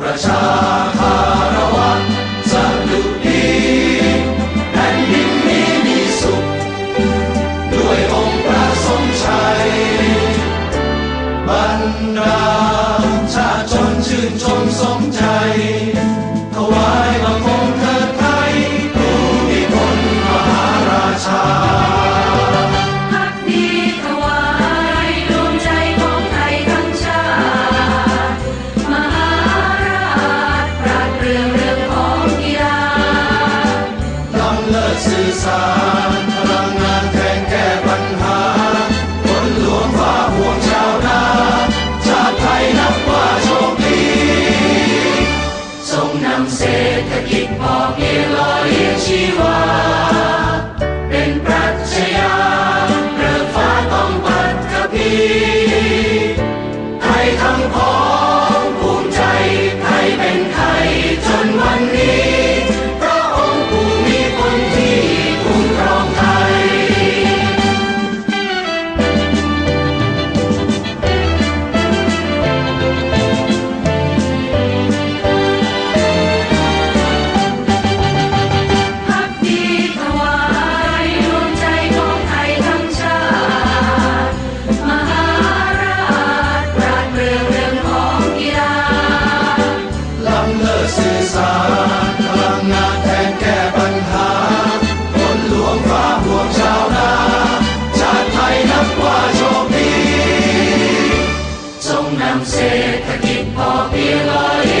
ประชาคารวะสดุดีแผ่นดินนี้มีสุข ด้วยองค์พระสรงชัย บรรดาชาชนชื่นชมสมใจ popular. Pietro, keep Paul, be a lawyer.